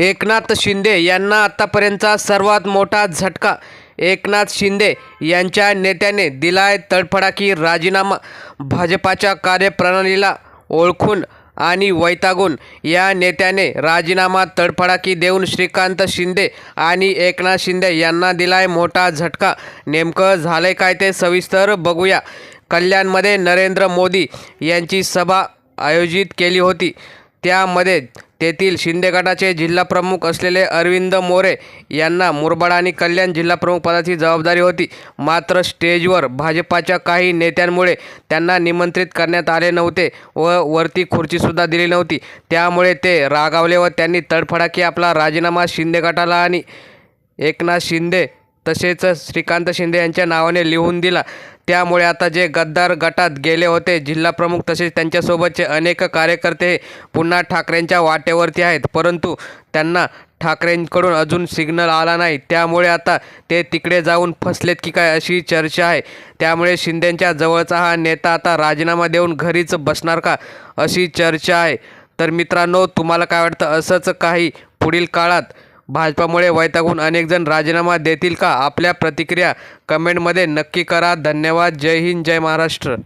एकनाथ शिंदे यांना आत्तापर्यंतचा सर्वात मोठा झटका. एकनाथ शिंदे यांच्या नेत्याने दिलाय तडफडाकी राजीनामा. भाजपाच्या कार्यप्रणालीला ओळखून आणि वैतागून या नेत्याने राजीनामा तडफडाकी देऊन श्रीकांत शिंदे आणि एकनाथ शिंदे यांना दिलाय मोठा झटका. नेमकं झालंय काय ते सविस्तर बघूया. कल्याणमध्ये नरेंद्र मोदी यांची सभा आयोजित केली होती. त्यामध्ये तेथील शिंदे गटाचे जिल्हाप्रमुख असलेले अरविंद मोरे यांना मुरबाड आणि कल्याण जिल्हाप्रमुख पदाची जबाबदारी होती. मात्र स्टेजवर भाजपाच्या काही नेत्यांमुळे त्यांना निमंत्रित करण्यात आले नव्हते व वरती खुर्चीसुद्धा दिली नव्हती. त्यामुळे ते रागावले व त्यांनी तडफडाकी आपला राजीनामा शिंदे गटाला आणि एकनाथ शिंदे तसेच श्रीकांत शिंदे यांच्या नावाने लिहून दिला. त्यामुळे आता जे गद्दार गटात गेले होते जिल्हाप्रमुख तसेच त्यांच्यासोबतचे अनेक कार्यकर्ते पुन्हा ठाकरेंच्या वाटेवरती आहेत. परंतु त्यांना ठाकरेंकडून अजून सिग्नल आला नाही. त्यामुळे आता ते तिकडे जाऊन फसलेत की काय अशी चर्चा आहे. त्यामुळे शिंदेंच्या जवळचा हा नेता आता राजीनामा देऊन घरीच बसणार का अशी चर्चा आहे. तर मित्रांनो तुम्हाला काय वाटतं? असंच काही पुढील काळात भाजपामुळे वैतागून अनेक जण राजीनामा देतील का? आपल्या प्रतिक्रिया कमेंटमध्ये नक्की करा. धन्यवाद. जय हिंद. जय महाराष्ट्र.